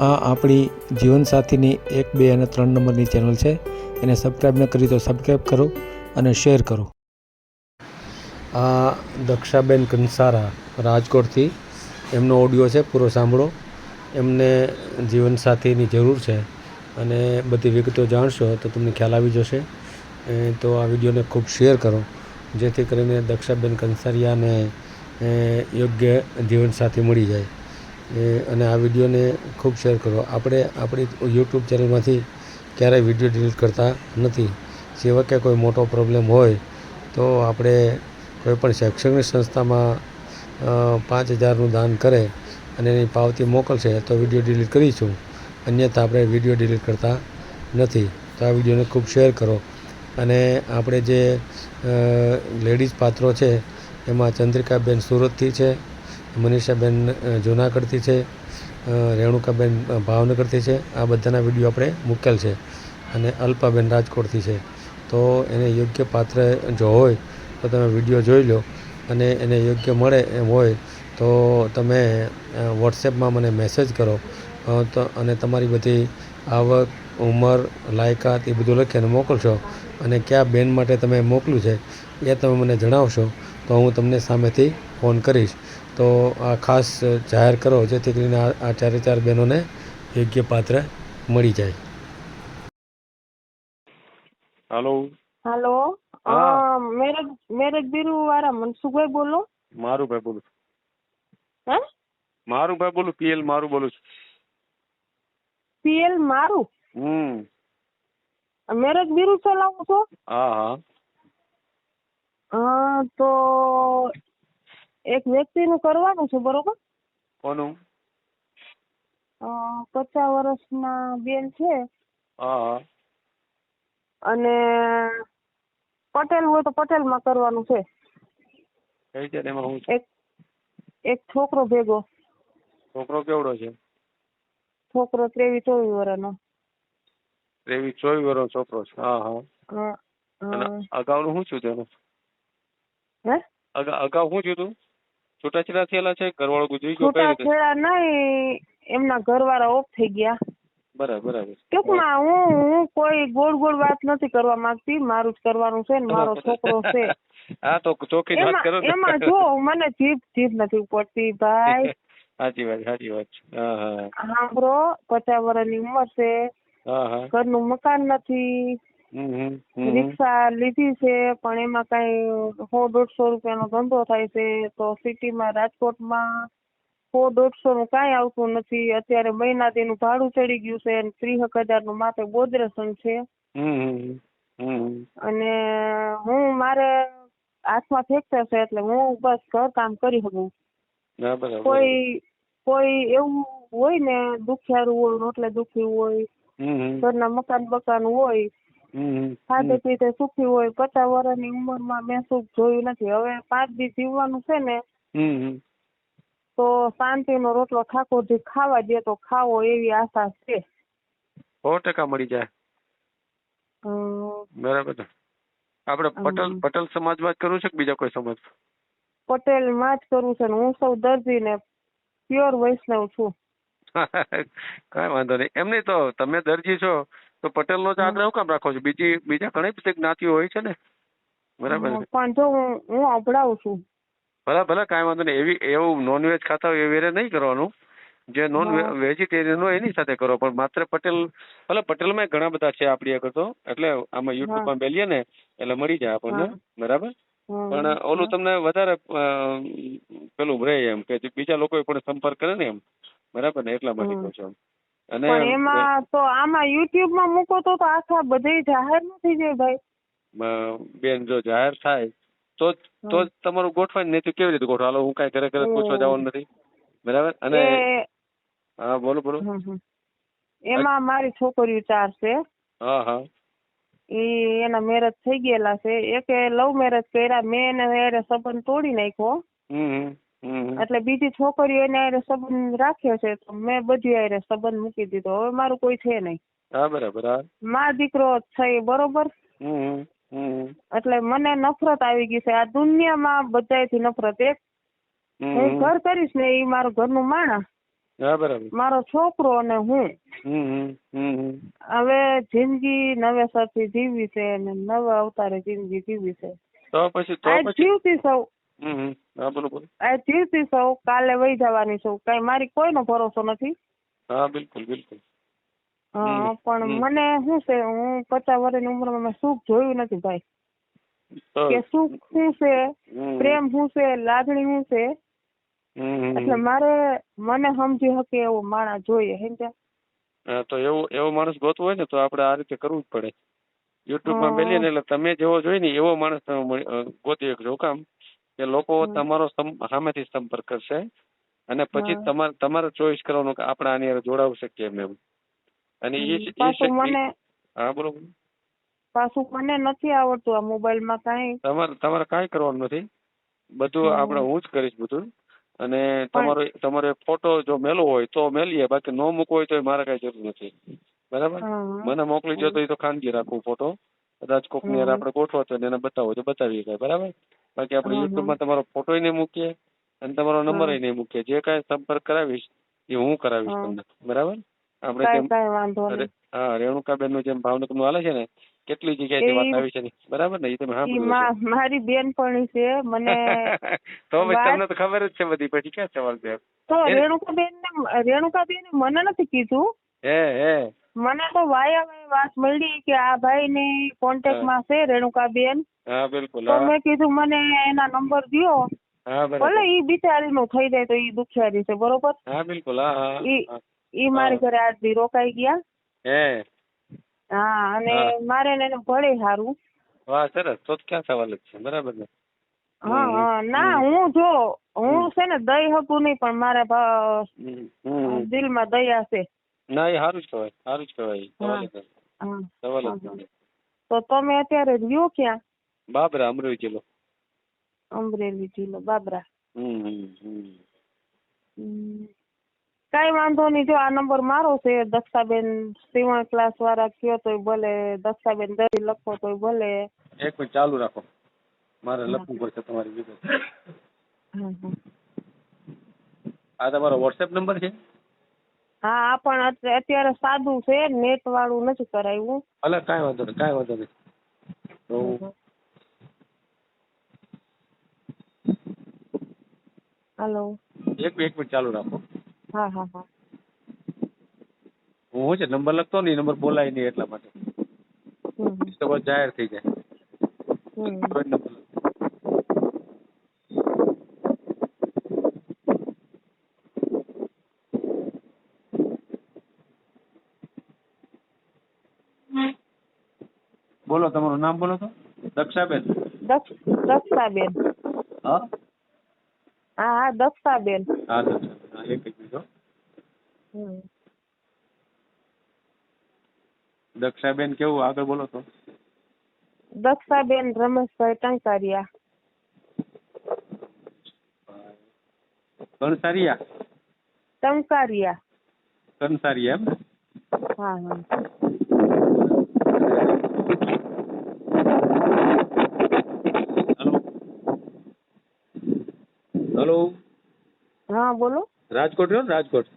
આ આપણી જીવનસાથીની એક, બે અને ત્રણ નંબરની ચેનલ છે. એને સબસ્ક્રાઈબ ન કરી તો સબસ્ક્રાઈબ કરો અને શેર કરો. આ દક્ષાબેન કંસારા રાજકોટથી. એમનો ઓડિયો છે, પૂરો સાંભળો. એમને જીવનસાથીની જરૂર છે અને બધી વિગતો જાણશો તો તમને ખ્યાલ આવી જશે. તો આ વિડીયોને ખૂબ શેર કરો. જેથી કરીને દક્ષાબેન કંસારિયાને યોગ્ય જીવનસાથી મળી જાય. અને આ વિડીયોને ખૂબ શેર કરો. આપણે આપણી યુટ્યુબ ચેનલમાંથી ક્યારેય વીડિયો ડિલીટ કરતા નથી. સિવાય કે કોઈ મોટો પ્રોબ્લેમ હોય, તો આપણે કોઈપણ શૈક્ષણિક સંસ્થામાં પાંચ હજારનું દાન કરે અને એની પાવતી મોકલશે, તો વીડિયો ડિલીટ કરીશું અન્યથા આપણે વીડિયો ડિલીટ કરતા નથી. તો આ વિડીયોને ખૂબ શેર કરો. અને આપણે જે લેડીઝ પાત્રો છે, એમાં ચંદ્રિકાબેન સુરતથી છે મનીષાબેન જુનાગઢથી છે રેણુકાબેન ભાવનગરથી છે. આ બધાના વીડિયો આપણે મૂકેલ છે અને અલ્પાબેન રાજકોટથી છે. તો એને યોગ્ય પાત્ર જો હોય તો તમે વીડિયો જોઈ લો અને એને યોગ્ય મળે એમ હોય તો તમે વોટ્સએપમાં મને મેસેજ કરો. તો અને તમારી બધી આવક, ઉંમર, લાયકાત એ બધું લખીને મોકલશો. અને કયા બેન માટે તમે મોકલ્યું છે એ તમે મને જણાવશો તો હું તમને સામેથી ફોન કરીશ. તો આ ખાસ જાહેર કરો જેથી કરીને આ ચારે ચાર બહેનોને યોગ્ય પાત્ર મળી જાય. હાલો. હાલો. મેરેજ મેરેજ બીરુ વાળા મનસુખભાઈ બોલો. મારું ભાઈ બોલું છું. હે? મારું ભાઈ બોલું પીએલ મારું બોલું છું. પીએલ મારું? હમ. મેરેજ બીરુ ચલાવો છો? હા હા. અ, તો એક વ્યક્તિનું કરવાનું છે બરોબર? કોનું? પચાસ વર્ષના બેન છે. અને પટેલ હોય તો પટેલમાં કરવાનું છે. ને? એક એક છોકરો ભેગો. છોકરો કેવડો છે? છોકરો ત્રેવીસ ચોવીસ વર્ષનો ત્રેવીસ ચોવીસ વર્ષનો છોકરો છે. હા હા. અગાઉનું શું થયું તેનું? હે? અગાઉ શું થયું છૂટાછેડા થયેલા છે? ઘરવાળો ગુજરી ગયો કઈ છૂટા છેડા નહીં. એમના ઘરવાળા ઓફ થઈ ગયા. બરાબર બરાબર. ટૂંકમાં હું હું કોઈ ગોળ ગોળ વાત નથી કરવા માંગતી. મારું જ કરવાનું છે ને મારો છોકરો છે. હા તો ચોખ્ખી વાત કરો એમાં જો મને જીભ જીભ નથી પડતી ભાઈ. સાચી વાત સાચી વાત હા હા હા. સાંભળો પચાસ વર્ષની ઉંમર છે. ઘરનું મકાન નથી. રિક્ષા લીધી છે પણ એમાં કઈ સો દોઢસો રૂપિયાનો ધંધો થાય છે તો સિટીમાં રાજકોટમાં સો દોઢસો નું કાંઈ આવતું નથી. અત્યારે મહિના તેનું ભાડું ચડી ગયું છે અને ત્રીસ હજારનું માથે ગોદરેસન છે. અને હું મારે હાથમાં ફ્રેક્ચર છે એટલે હું બસ ઘર કામ કરી શકું. કોઈ કોઈ એવું હોય ને દુખિયારું હોય રોટલે દુખ્યું હોય ઘરના મકાન બકાન હોય ખાતે પીતે સુખી હોય પચાસ વર્ષની ઉંમરમાં મેં સુખ જોયું નથી. હવે પાંચ દી જીવવાનું છે ને તો શાંતિ શાંતિનો રોટલો ઠાકોરજી ખાવા દે તો ખાવો એવી આશા છે. સો ટકા મળી જાય. બરાબર ને આપણે પટેલ. પટેલ સમાજમાં જ કરવું છે કે બીજા કોઈ સમાજ? પટેલમાં જ કરવું છે ને હું સૌ દર્દી ને પ્યોર વૈષ્ણવ છું. કઈ વાંધો નહીં. એમ નહીં તો તમે દરજી છો તો પટેલનો જ હમ. આગ્રહ કેમ રાખો છો? બીજી બીજા ઘણી બધી જ્ઞાતિઓ હોય છે ને? બરાબર પણ જો હું હું અભડાવું છું. ભલે ભલે કાંઈ વાંધો નહીં. એવી એવું નોનવેજ ખાતા હોય એવી નહીં કરવાનું. જે નોન વેજીટેરિયન હોય એની સાથે કરો. પણ માત્ર પટેલ ભલે પટેલમાં ઘણા બધા છે આપણી આગળ તો. એટલે આમાં યુટ્યુબમાં બેલીએ ને એટલે મળી જાય આપણને. બરાબર? પણ ઓલું તમને વધારે પેલું રહે એમ કે બીજા લોકો પણ સંપર્ક કરે ને એમ. બરાબર ને? એટલા માટે. કહું છું પણ એમાં તો આમાં યુટ્યુબમાં મૂકો તો તો આખા બધે જાહેર નથી જાય ભાઈ. બેન જો જાહેર થાય તો જ તો જ તમારું ગોઠવાય નહીં તો કેવી રીતે ગોઠવા હાલો હું કાંઈ ઘરે ઘરે પૂછવા જવાનું નથી. બરાબર? અને હા બોલો બોલો. એમાં મારી છોકરીઓ ચાર છે. હા હા. ઈ એના મેરેજ થઈ ગયેલા છે. એકે લવ મેરેજ કર્યા મેં એને સંબંધ તોડી નાખ્યો. હમ. એટલે બીજી છોકરીઓ એને સંબંધ રાખ્યો છે તો મેં બધી હારે સંબંધ મૂકી દીધો. હવે મારું કોઈ છે નહીં. હા બરાબર હા. માં દીકરો છે બરોબર. એટલે મને નફરત આવી ગઈ છે. આ દુનિયામાં બધાથી નફરત એક. હું ઘર કરીશ ને એ મારું ઘરનું માણસ મારો છોકરો અને હું. હવે જિંદગી નવેસરથી જીવી છે અને નવા અવતારે જિંદગી જીવી છે. તો પછી તો પછી? જીવતી સૌ. હા બોલો આજ જીવતી સૌ કાલે વહી જવાની છું. કઈ મારી કોઈનો ભરોસો નથી? હા બિલકુલ બિલકુલ. હા, પણ મને શું છે હું પચાસ વર્ષની ઉંમરમાં મેં સુખ જોયું નથી ભાઈ. કે સુખ શું છે પ્રેમ શું છે લાગણી શું છે? એટલે મારે મને સમજી શકે એવો માણસ જોઈએ સમજ્યા તો એવો એવો માણસ ગોતવો હોય ને તો આપણે આ રીતે કરવું જ પડે. યુટ્યુબમાં મેલીએ ને એટલે તમે જેવો જોઈએ ને એવો માણસ તમે ગોતી શકજો કામ. કે લોકો તમારો સામેથી સંપર્ક કરશે અને પછી તમારે તમારે ચોઈસ કરવાનો કે આપણે આની અંદર જોડાવશે શકીએ એમ એમ. અને એ મને હા બોલો. પાછું મને નથી આવડતું આ મોબાઈલમાં કાંઈ. તમારે તમારે કાંઈ કરવાનું નથી. બધું આપણે હું જ કરીશ બધું. અને તમારો તમારો ફોટો જો મેલો હોય તો મેલીએ. બાકી નો મૂકવો હોય તો મારે કાંઈ જરૂર નથી. બરાબર? મને મોકલી દો તો એ તો ખાનગી રાખવું ફોટો કદાચ કોકની હારે હમ. આપણે ગોઠવો તો એને બતાવો તો બતાવીએ કાંઈ બરાબર? બાકી આપણે. યુટ્યુબમાં તમારો ફોટો નહીં મૂકીએ અને તમારો નંબર હમ. નહીં મૂકીએ. જે કાંઈ સંપર્ક કરાવીશ એ હું કરાવીશ તમને. બરાબર? આપણે હા રેણુકાબેનનું જેમ ભાવનગરનું હાલે છે ને કેટલી જગ્યાએ વાત આવી છે બરાબર ને? એ તમે હા મારી બેનપણી છે મને તો પછી તમને તો ખબર જ છે બધી પછી ક્યાં સવાલ છે? તો રેણુકાબેન ને રેણુકાબેન મને નથી કીધું. હે હે. મને તો વાયા વાય વાત મળી કે આ ભાઈ ની કોન્ટેક્ટમાં છે રેણુકાબેન. હા બિલકુલ તો મેં કીધું મને એના નંબર દિયો. ભલે ઈ બિચારી નું થઈ જાય તો ઈ દુખિયારી છે બરોબર? હા બિલકુલ હા ઈ ઈ મારી ઘરે આજ દી રોકાઈ ગયા. હે. હા અને મારે એને ભળે સારું વાહ સરસ. તો ક્યાં સવાલ છે બરાબર ને હા હા ના હું જો હું છે ને દઈ હતું નહીં પણ મારા. દિલમાં દયા છે. ના એ સારું જ કહેવાય સારું જ કહેવાય સવાલ જ નથી. સવાલ જ હા, હા. નથી તો તમે અત્યારે રહ્યો ક્યાં? બાબરા અમરેલી જિલ્લો. અમરેલી જિલ્લો બાબરા. કાંઈ વાંધો નહીં જો આ નંબર મારો છે દક્ષાબેન સીવણ ક્લાસ વાળા કયો તોય ભલે દક્ષાબેન દરી લખો તોય ભલે. એક મિનિટ ચાલુ રાખો. મારે લખવું પડશે તમારી વિગત. આ તમારો વોટ્સએપ નંબર છે? હા પણ અત- અત્યારે સાદું છે નેટ વાળું નથી કરાવ્યું અલે કાંઈ વાંધો નહીં કાંઈ વાંધો નહીં. તો હાલો. એક એક મિનિટ ચાલુ રાખો. હા હા હા. હું છે નંબર લખતો નહીં નંબર બોલાય નહીં એટલા માટે. જાહેર થઈ જાય. નંબર લખતો. બોલો તમારું નામ બોલો તો. દક્ષાબેન. દક્ષ દક્ષાબેન. હા? હા હા દક્ષાબેન. હા દક્ષાબેન. એક જ મિનિટ દક્ષાબેન કેવું? આગળ બોલો તો. દક્ષાબેન રમેશભાઈ ટંકારિયા. કણસારિયા ટંકારિયા. કણસારિયા એમ? હા હા. હલો હા બોલો. રાજકોટ રહ્યો ને? રાજકોટ.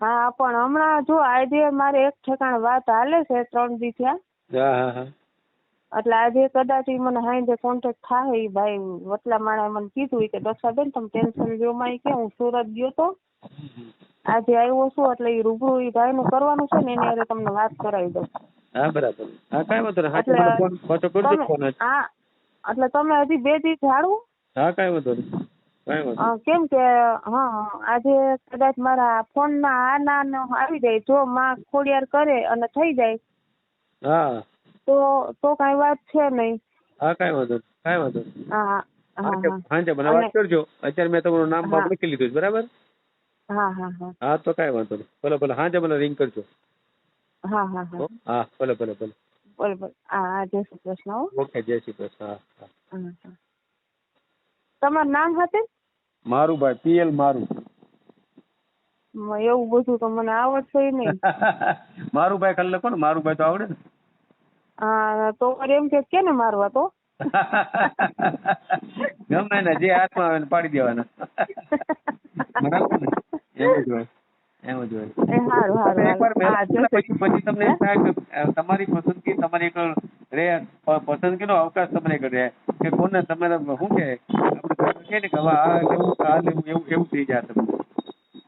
હા પણ હમણાં જો આજે મારે એક ઠેકાણે વાત હાલે છે ત્રણ દી થયા હા હા હા. એટલે આજે કદાચ ઈ મને હાઈજે કોન્ટેક્ટ થાય ઈ ભાઈ. વટલા માણે મને કીધું કે દક્ષાબેન તમે ટેન્શન લ્યો માં કે હું સુરત ગયો તો. આજે આવ્યો છું એટલે ઈ રૂબરૂ ઈ ભાઈ નું કરવાનું છે ને એની હારે તમને વાત કરાવી દઉં. હા બરાબર. હા કાંઈ વાંધો નહીં. એટલે ફોન કરજો તમે ફોન હા એટલે તમે હજી બે દી ઝાડું હા કાંઈ વાંધો નહીં. કેમ કે હા આજે કદાચ મારા ફોનમાં આ ના આવી જાય જો માં ખોડિયાર કરે અને થઈ જાય હા. તો તો કઈ વાત છે નહીં. હા કઈ વાંધો કઈ વાંધો હા હાંજે મને વાત કરજો. અત્યારે મેં તમારું નામ બાપ લખી લીધું બરાબર? હા હા હા. હા તો કઈ વાંધો નહીં ભલે ભલે હાંજે મને રિંગ કરજો. હા હા હા. હો? હા ભલે ભલે ભલે. ભલે ભલે. હા જય શ્રી કૃષ્ણ ઓકે જય શ્રી કૃષ્ણ હા હા. તમારું નામ હતું? મારું ભાઈ પીએલ મારું. એવું બધું તો મને આવડશે નહીં. મારું ભાઈ ખાલી લખો ને મારું ભાઈ તો આવડે ને. હા તો એમ કે કેને મારવા તો? ગમે ને જે હાથમાં આવે ને પાડી દેવાના. બરાબર ને? એમ જ હોય. એ હારું હારું તમે એકવાર હારું. હા મેળવો જશે. પછી પછી તમને એમ થાય કે અ, તમારી પસંદગી તમારી રે પસંદગીનો અવકાશ તમને રહે કે કોને તમે શું કે આપણે ને હવે આ લેવું આ લેવું એવું એવું થઈ જાય તમને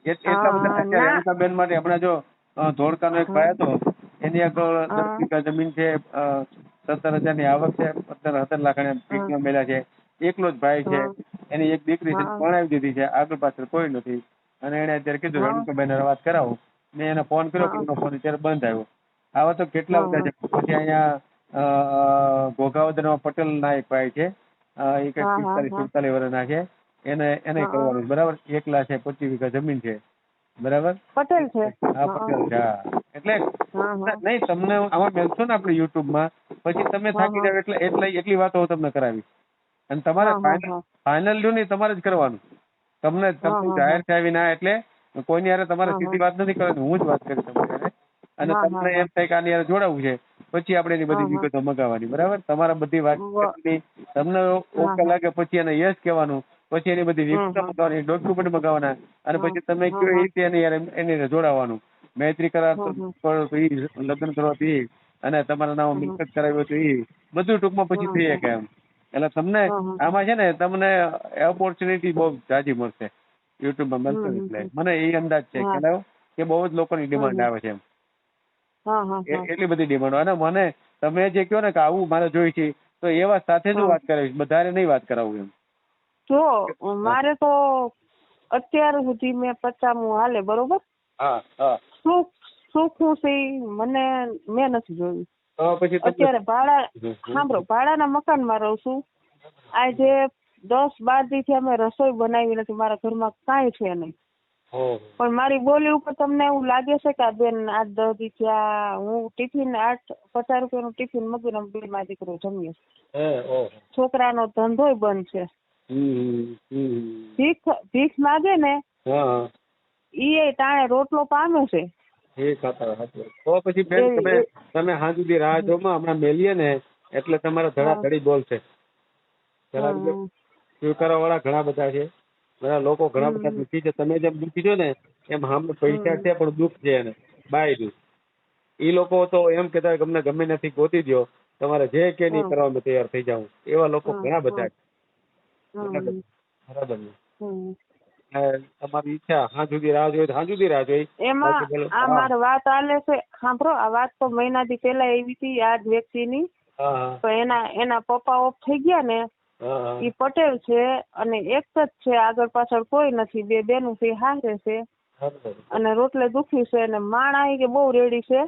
એટલા બધા હા, અત્યારે ના. રેણુકાબેન માટે હમણાં જો ધોળકાનો એક ભાઈ હતો એની આગળ દસ. વીઘા જમીન છે સત્તર સત્તર હજારની આવક છે સત્તર સત્તર લાખ એને પીકમાં મેળ્યા છે એકલો જ ભાઈ છે એની એક દીકરી છે પણ આવી દીધી છે આગળ પાછળ કોઈ નથી અને એને અત્યારે કીધું. રેણુકાબેન હારે વાત કરાવો. મેં એને ફોન કર્યો. એનો ફોન અત્યારે બંધ આવ્યો. આવા તો કેટલા બધા છે. પછી અહીંયા ઘોઘાવદરમાં પટેલ નાયક ભાઈ છે. એ કંઈક પિસ્તાલીસ સુડતાલીસ વર્ષના છે. એને એને કરવાનું છે, બરાબર? એકલા છે પચીસ વીઘા જમીન છે. બરાબર? પટેલ છે. હા પટેલ છે હા. એટલે હા હા. નહીં તમને આમાં મેલશો ને આપણે યુટ્યુબમાં પછી તમે થાકી. જાવ એટલે એટલે એટલી વાતો હું તમને કરાવી અને તમારે હા, હા, ફાઇનલ હા. ફાઇનલ ને તમારે જ કરવાનું. તમને તમને જાહેર થયા વિના એટલે કોઈની હારે તમારે સીધી વાત નથી કરવાની હું જ વાત કરી તમારી અને તમને એમ થાય કે આની હારે જોડાવું છે પછી આપણે એની બધી. વિગતો મગાવવાની બરાબર? તમારા બધી વાત તમને ઓકે લાગે પછી એને યસ કહેવાનું પછી એની બધી વિગતો. મગાવવાની ડોક્યુમેન્ટ મગાવવાના અને પછી તમે કયો એ રીતે એની યાર એની જોડાવાનું. મૈત્રી કરાર તો લગ્ન કરવા તો ઈ અને તમારા નામ. મિલકત કરાવ્યો તો એ બધું ટૂંકમાં પછી થઈ શકે એમ. એટલે તમને. આમાં છે ને તમને ઓપોર્ચ્યુનિટી બહુ જાજી મળશે. યુટ્યુબમાં મળશે હમ, ને હમ, એટલે. મને એ અંદાજ છે કે કે બહુ જ લોકોની ડિમાન્ડ આવે છે એમ. હા હા હા. એટલી બધી ડિમાન્ડ અને મને તમે જે કહો ને કે આવું મારે જોઈ છે તો એવા સાથે જ હું વાત કરાવીશ. બધાને નહીં વાત કરાવું એમ. જો મારે તો અત્યાર સુધી મેં પચામું હાલે બરોબર? હા હા. સુખ સુખું છે મને મેં નથી જોયું. પછી અત્યારે ભાડા. સાંભળો ભાડાના મકાનમાં રહું છું. આજે દસ બારથી અમે રસોઈ બનાવી નથી મારા ઘરમાં કાંઈ છે નહીં. પણ મારી બોલી ઉપર તમને એવું લાગે છે કે આ બેન આઠ દસ દી થયા હું ટિફિન આઠ પચાસ રૂપિયાનું ટિફિન મૂકીને બે માં દીકરો જમીએ છોકરા નો છોકરાનો ધંધોય બંધ છે. ભીખ ભીખ માગે ને એ ટાણે રોટલો પામે છે. એ ખાતા સાચી તો પછી બેન તમે તમે હાં સુધી રાહ જોમાં હમણાં મેલીએ ને એટલે તમારા ધડા ધડી બોલશે. સ્વીકારવા વાળા ઘણા બધા છે. બધા લોકો ઘણા બધા દુઃખી છે. તમે જેમ દુઃખી છો ને એમ હામે પૈસા છે પણ દુઃખ છે એને. દુઃખ. ઈ લોકો તો એમ કેતા હોય અમને ગમે નથી ગોતી દ્યો. તમારે જે કે નહીં. કરવા અમે તૈયાર થઈ જાઉં. એવા લોકો ઘણા બધા છે. બરાબર ને? તમારી ઈચ્છા હાં સુધી રાહ જોઈ હાં સુધી રાહ જોઈ. એમાં આ. મારે વાત આલે છે સાંભળો આ વાત તો મહિનાથી પેલા એવી હતી આ જ વ્યક્તિની તો એના એના પપ્પા ઓફ થઈ ગયા ને ઈ પટેલ છે અને એક જ છે આગળ પાછળ કોઈ નથી બે બેનું છે હારે છે. અને રોટલે દુખી છે અને માણ આવી કે બહુ રેડી છે.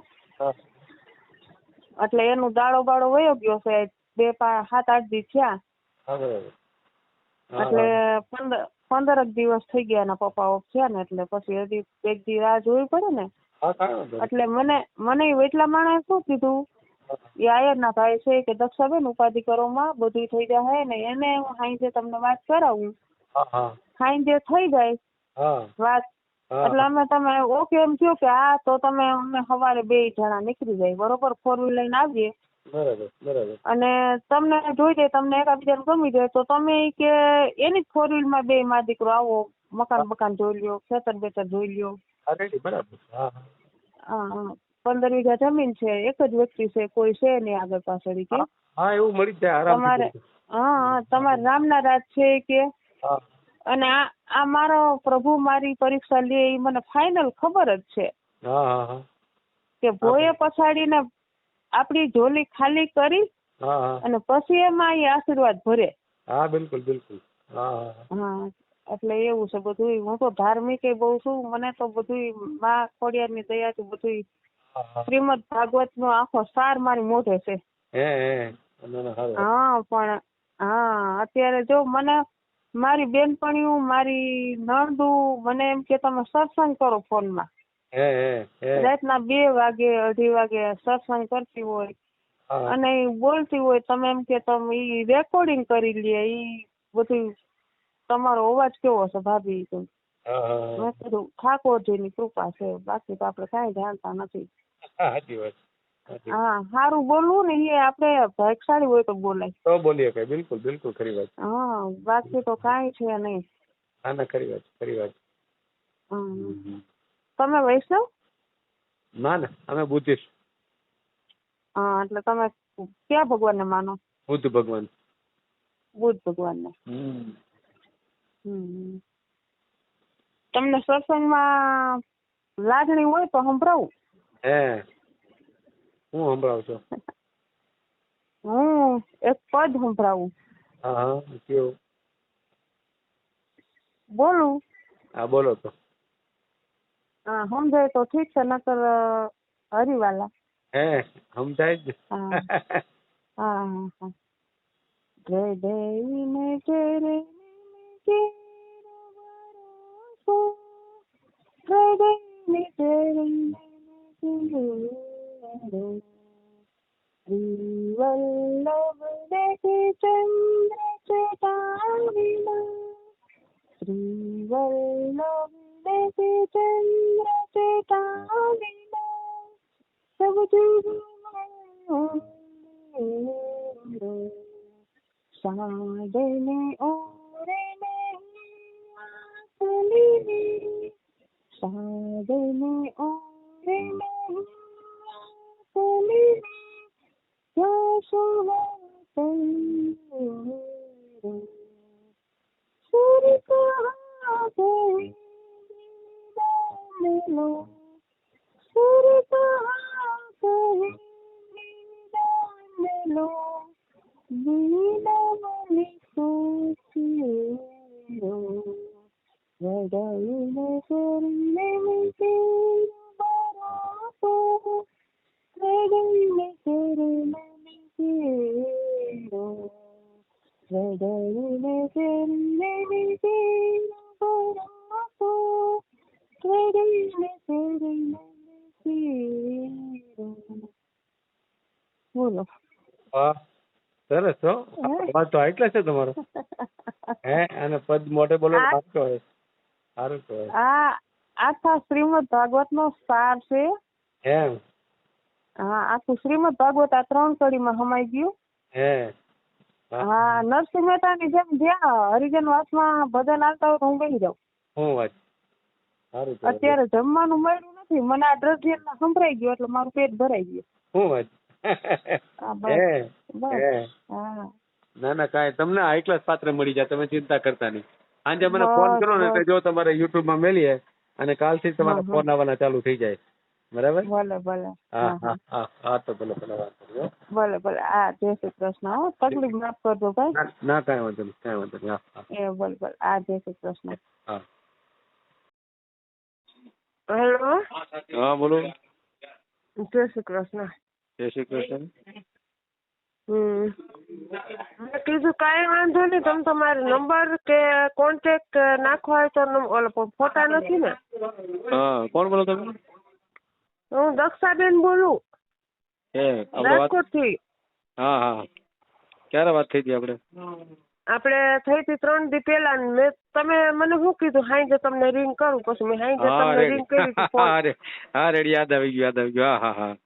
એટલે એનું દાડો બાળો વયો ગયો છે બે પા સાત આઠ દી થયા. એટલે હા. પંદર પંદરક દિવસ થઈ ગયા એના પપ્પા ઓફ થયા ને એટલે પછી હજી એક દી રાહ જોવી પડે ને. એટલે મને મને એટલા માણસ શું કીધું? એ આયરના ભાઈ છે કે દક્ષાબેન ઉપાધિ કરો માં બધું થઈ જાય ને એને હું સાંજે તમને વાત કરાવું. સાંજે થઈ જાય. વાત. એટલે અમે તમે ઓકે એમ થયું કે આ તો તમે અમે સવારે બે જણા નીકળી જાય. બરોબર? ફોર વ્હીલ લઈને આવીએ બરાબર બરાબર. અને તમને જોઈ જાય તમને એકાબીજાને ગમી જાય તો તમે કે એની જ ફોરમાં બે માં દીકરો આવો મકાન બકાન જોઈ લ્યો ખેતર બેતર જોઈ લ્યો. બરાબર. હા હા. હા હા. પંદર વીઘા જમીન છે એક જ વ્યક્તિ છે કોઈ છે નહીં આગળ પાછળ કે? હા એવું મળી જાય તમારે હા તમારે રામના રાજ છે કે. અને આ આ મારો પ્રભુ મારી પરીક્ષા લે એ મને ફાઇનલ ખબર જ છે. કે ભોએ પછાડીને આપણી ઝોલી ખાલી કરી અને પછી એમાં એ આશીર્વાદ ભરે. હા બિલકુલ બિલકુલ. હા એટલે એવું છે બધું હું તો ધાર્મિક બહુ છું. મને તો બધું મા ખોડિયાર ની દયા થી બધું શ્રીમદ ભાગવત નો આખો સાર મારી મોઢે છે. હે પણ હા અત્યારે જો મને મારી બેનપણીઓ મારી નણદુ મને એમ કે તમે સત્સંગ કરો ફોનમાં. હે હે રાતના બે વાગે અઢી વાગે સત્સંગ કરતી હોય અને બોલતી હોય તમે એમ કે તમે ઈ રેકોર્ડિંગ કરી લે ઈ બધું તમારો અવાજ કેવો છે ભાભી? મેં કીધું ઠાકોરજીની કૃપા છે બાકી તો આપણે કાંઈ જાણતા નથી. હા સારું બોલવું ને એ આપણે ભાગશાળી હોય તો બોલાય. તો બોલીએ કઈ બિલકુલ બિલકુલ ખરી વાત. હા બાકી તો કાંઈ છે નહીં. હા ના ખરી વાત ખરી વાત. હમ. તમે વૈષ્ણવ? ના ના અમે બુદ્ધિસ્ટ. એટલે તમે કયા ભગવાનને માનો? બુદ્ધ ભગવાન. બુદ્ધ ભગવાનને. તમને સત્સંગમાં લાગણી હોય તો સંભળાવું. હે. હું સંભળાવ છો. હું એક પદ સંભળાવું. હા હા કેવું? બોલું. હા બોલો તો. સમજાય તો ઠીક છે નકર હરિવાલા. હે સમજાય જ. હા. ને હા હૃદયને ચરણે કેરો ભરોસો, હૃદયને શ્રીવલ્લભ દેખે ચંદ્ર ચટાવીના શ્રીવલ્લભ દેખે ચંદ્ર ચટાવીના સબ સાધને ઓરે નહીં આંખલી સાધને ઓરે નહીં આંખલી સુર કહા ગઈ લો સુર કહા ગઈ લો વીણમણિ સુશીરો હૃદયને શરણે બરાતો હૃદયને શરણે કેરો હૃદયને શરણે બરાતો હૃદયને શરણે કેરો બોલો હા સરસ હો? વાત તો એટલે છે તમારો. હે? અને પદ મોઢે બોલો સારું કહેવાય. સારું કહેવાય. આ આખા શ્રીમદ ભાગવત નો સાર છે. એમ. હા આખું શ્રીમદ ભાગવત આ ત્રણ કડીમાં સમાઈ ગયું. હે? હા નરસિંહ મહેતાની જેમ જ્યાં હરિજન વાસમાં ભજન આવતા હોય તો હું બેસી જાઉં. હું વાત. અત્યારે જમવાનું મળ્યું નથી. મને આ દ્રઢ સંભળાઈ ગયું એટલે મારું પેટ ભરાઈ ગયું. હું વાત. બસ. બસ હા. ના ના કાંઈ તમને હાઈ ક્લાસ પાત્ર મળી જાય તમે ચિંતા કરતા નહીં. સાંજે મને ફોન કરો ને એટલે જો તમારે યુટ્યુબમાં મેલીએ અને કાલથી તમારા. ફોન આવવાના ચાલુ થઈ જાય. બરાબર? ભલે ભલે. હા હા હા તો ભલે ભલે વાત કરીએ ભલે ભલે. હા જય શ્રી કૃષ્ણ હો. તકલીફ માફ કરજો ભાઈ. ના ના કાંઈ વાંધો નહીં કાંઈ વાંધો નહીં હા. એ ભલે ભલે. હા જય શ્રી કૃષ્ણ. હા. હેલો? હા બોલો. જય શ્રી કૃષ્ણ. જય શ્રી કૃષ્ણ. મેં કીધું કાંઈ વાંધો નહીં તમે તમારો નંબર કે કોન્ટેક્ટ નાખવા હોય તો ઓલો ફોટા નથી ને? હા કોણ બોલો તમે? હું દક્ષાબેન બોલું. હે આપણે રાજકોટથી હા હા. ક્યારે વાત થઈ હતી આપણે? આપણે થઈ હતી ત્રણ દી પહેલા મેં તમે મને શું કીધું? હાઈ તમને રિંગ કરું પછી મેં હાઈ તમને રિંગ કરી હા રેડી યાદ આવી ગયું યાદ આવી ગયું. હા હા હા.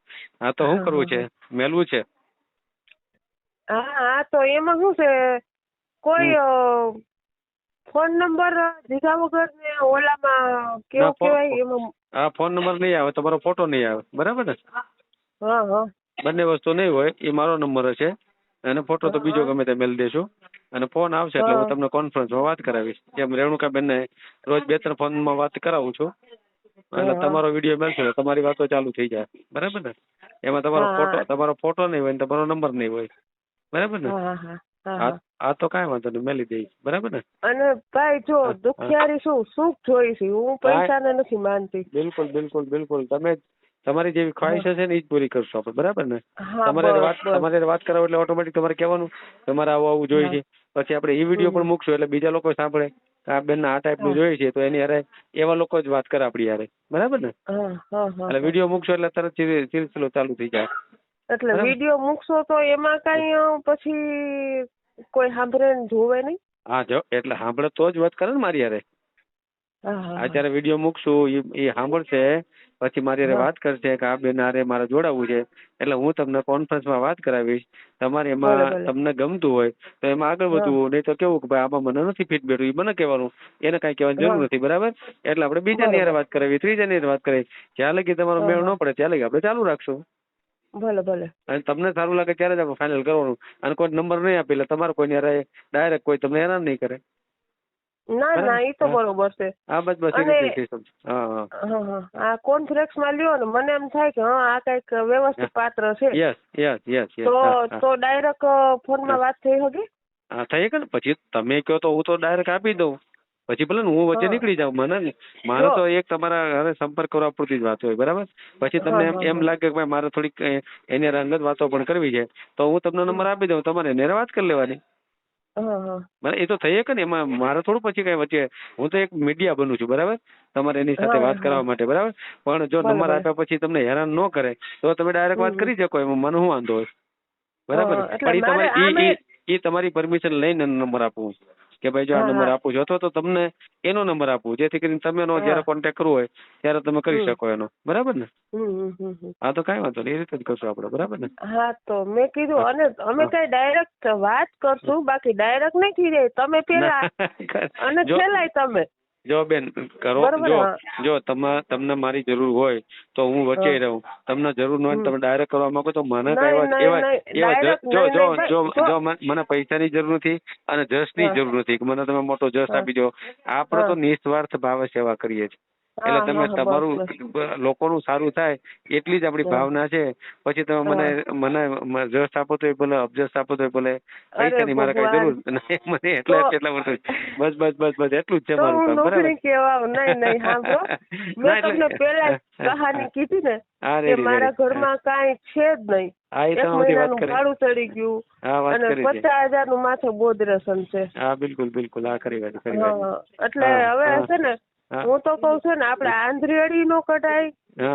હા તો શું કરવું છે? મેલવું છે? હા હા તો એમાં શું છે? કોઈ ફોન નંબર દીધા વગર ને ઓલામાં કેવું કહેવાય એમાં હા ફોન નંબર નહીં આવે તમારો ફોટો નહીં આવે બરાબર ને? હા હા. બંને વસ્તુ નહીં હોય એ મારો નંબર હશે અને ફોટો તો બીજો ગમે તે મેલ દેશું અને ફોન આવશે એટલે હું. તમને કોન્ફરન્સમાં વાત કરાવીશ. જેમ રેણુકાબેનને રોજ બે ત્રણ ફોનમાં વાત કરાવું છું એટલે તમારો વીડિયો એટલે તમારી વાતો ચાલુ થઈ જાય બરાબર ને? એમાં તમારો ફોટો તમારો ફોટો નહીં હોય ને તમારો નંબર નહીં હોય. બરાબર ને? આ તો કાંઈ વાંધો નહીં મેલી દઈશ. બરાબર ને? અને ભાઈ જો. દુખિયારી શું? સુખ જોઈ છે? હું પૈસાને નથી માનતી. બિલકુલ બિલકુલ બિલકુલ. તમે તમારી જેવી ખ્વાહિશ હશે ને એ જ પૂરી કરશો આપણે. બરાબર ને? તમારે વાત તમારે વાત કરાવો એટલે ઓટોમેટિક તમારે કહેવાનું તમારે આવું આવું જોઈએ છે. પછી આપણે એ વીડિયો પણ મૂકશું એટલે બીજા લોકો સાંભળે. આ બેન આ ટાઈપનું. જોઈએ છે તો એની હારે એવા લોકો જ વાત કરે આપણી હારે. બરાબર ને? એટલે વીડિયો મૂકશો એટલે તરત સિલ- સિલસિલો ચાલુ થઈ જાય. એટલે. વીડિયો મૂકશો તો એમાં કઈ પછી કોઈ સાંભળે ને જોવે નહીં? હા જો એટલે સાંભળે તો જ વાત કરે ને મારી હારે. અત્યારે વીડિયો મૂકશું એ સાંભળશે પછી મારી હારે વાત કરશે કે આ બેન હારે મારે જોડાવવું છે. એટલે હું તમને કોન્ફરન્સમાં વાત કરાવીશ. તમારે એમાં તમને ગમતું હોય તો એમાં આગળ વધવું નહીં તો કેવું કે ભાઈ આમાં મને નથી ફિટ બેઠું એ મને કહેવાનું. એને કાંઈ કહેવાની જરૂર નથી બરાબર? એટલે આપણે બીજાની હારે વાત કરાવી ત્રીજાની હારે વાત કરાવી જ્યાં લગી તમારો મેળ ન પડે ત્યાં લગી આપણે ચાલુ રાખશું. ભલે ભલે. અને તમને સારું લાગે ત્યારે જ આપણે ફાઇનલ કરવાનું. અને કોઈ નંબર નહીં આપી એટલે તમારે કોઈની હારે ડાયરેક્ટ કોઈ તમને હેરાન નહીં કરે. ના ના એ તો બરોબર છે. હા બસ બસ. હા હા. આ કોન્ફ્લેક્સમાં લ્યો ને મને એમ થાય કે હા આ કંઈક વ્યવસ્થિત પાત્ર છે. યસ યસ યસ તો. તો ડાયરેક્ટ ફોનમાં વાત થઈ હતી હા થઈ કે ને? પછી તમે કહો તો હું તો ડાયરેક્ટ આપી દઉં. પછી ભલે હું વચ્ચે નીકળી જાઉં. મને મારે તો એક તમારા હવે સંપર્ક કરવા પૂરતી જ વાત હોય બરાબર? પછી તમને એમ એમ લાગે કે ભાઈ મારે થોડીક એની અંગત વાતો પણ કરવી છે. તો હું તમને નંબર આપી દઉં તમારે એને વાત કરી લેવાની. એ તો થઈ કે ને એમાં મારે થોડું પછી કઈ વચ્ચે હું તો એક મીડિયા બનું છું બરાબર? તમારે એની સાથે વાત કરવા માટે બરાબર? પણ જો નંબર આપ્યા પછી તમને હેરાન ન કરે તો તમે ડાયરેક્ટ વાત કરી શકો એમાં મને શું વાંધો હોય? બરાબર? પણ એ તમારી ઈ તમારી પરમિશન લઈને નંબર આપવું. કે ભાઈ જો આ નંબર આપું છું. અથવા તો તમને એનો નંબર આપું જેથી કરીને તમે એનો. જયારે કોન્ટેક્ટ કરવો હોય ત્યારે તમે કરી શકો એનો. બરાબર ને. હા તો કઈ વાંધો નહીં. એ રીતે જ કરશું આપણે. બરાબર ને? હા તો મેં કીધું અને અમે કઈ ડાયરેક્ટ વાત કરશું બાકી ડાયરેક્ટ નહીં કીધે. તમે પેલા અને છેલ્લા તમે. જો બેન કરો જો જો તમા તમને મારી જરૂર હોય તો હું વચ્ચે રહું. તમને જરૂર ન હોય તમે ડાયરેક્ટ કરવા માંગો તો મને એવા એવા જ- જો જો જો મને પૈસાની જરૂર નથી અને જસની ની જરૂર નથી. મને તમે મોટો જસ આપી દો. આપણે તો. નિસ્વાર્થ ભાવે સેવા કરીએ છીએ. એટલે તમે તમારું. લોકોનું સારું થાય એટલી જ આપણી ભાવના છે. પછી તમે મને મને જસ આપો તો ભલે અબજસ આપો તો ભલે. પૈસાની મારે કઈ જરૂર મને એટલે એટલા વર્ષ બસ બસ બસ બસ એટલું જ છે મારું કામ બરાબર? કેવા નહીં નહીં હા મેં તમને પહેલા કહાની કીધી ને કે મારા ઘરમાં કાંઈ છે જ નહીં. એક વાત મહિનાનું ભાડું ચડી ગયું અને પચાસ હજારનું માથે બોધરેશન છે. હા બિલકુલ બિલકુલ. હા ખરી વાત એટલે હવે છે ને હા. તો કઉ છું ને આપડે આંધ્રેડી નો કઢાય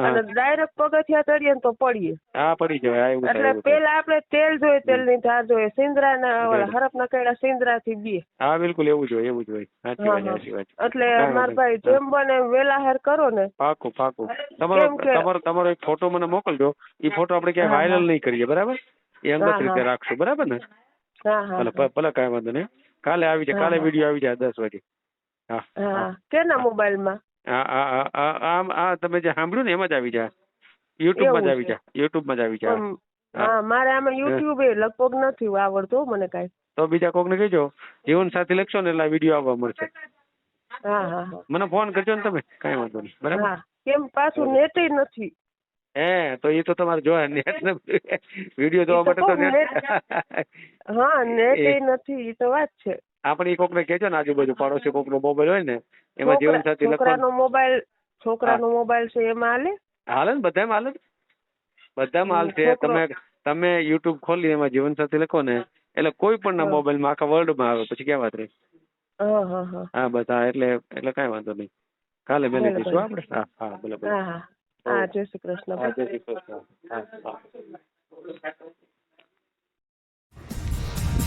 અને ડાયરેક્ટ પગથિયા ચડીએ ને તો પડીએ. હા પડી જવાય એટલે પેલા આપણે તેલ જોઈએ તેલની ધાર જોઈએ સિંદરા ના હરફ ના કેળા સિંદરા થી બે. હા બિલકુલ એવું જોઈએ એવું જોઈએ સાચી વાત એટલે મારા ભાઈ જેમ બને વેલા હેર કરો ને. પાકું પાકું. તમારો તમારો તમારો એક ફોટો મને મોકલજો. એ ફોટો આપણે ક્યાંય. વાયરલ નહીં કરીએ બરાબર? એ અંગત રીતે. રાખશું બરાબર ને? હા હા ભલે ભલે કાંઈ વાંધો નહીં. કાલે આવી જાય કાલે વીડિયો આવી જાય દસ વાગે. કેના મોબાઈલમાં? આ આ આ આ આમ આ તમે જે સાંભળ્યું ને એમાં જ આવી જાય યુટ્યુબમાં જ આવી. જાય યુટ્યુબમાં જ આવી જાય હા. મારે આમાં યુટ્યુબ એ લગભગ નથી આવડતો મને કાંઈ. તો બીજા કોકને કહેજો. જીવન સાથી લખશો ને એટલે વીડિયો આવવા મળશે. હા હા મને ફોન કરજો ને તમે. કાંઈ વાંધો નહીં. બરાબર? કેમ પાછું નેટ નથી. હે તો એ તો તમારે જોવા નેટ ને વીડિયો જોવા માટે તો નેટ હા નેટ નથી એ તો વાત છે. આપણે કોકને કહેજો ને આજુબાજુ પાડોશી કોકનો મોબાઈલ હોય ને એમાં જીવન સાથી લખો છોકરાનો મોબાઈલ છોકરાનો મોબાઈલ છે એમાં હાલે? હાલે ને બધામાં હાલે બધામાં હાલ છે તમે તમે યુટ્યુબ ખોલી એમાં જીવન સાથી લખો ને એટલે કોઈ પણ ના મોબાઈલમાં આખા વર્લ્ડમાં આવે પછી ક્યાં વાત રહી? હા હા એટલે એટલે કઈ વાંધો નહીં. કાલે મેં ભલે, દઈશું. આપણે? હા હા ભલે ભલે. હા જય શ્રી કૃષ્ણ. જય શ્રી કૃષ્ણ. હા.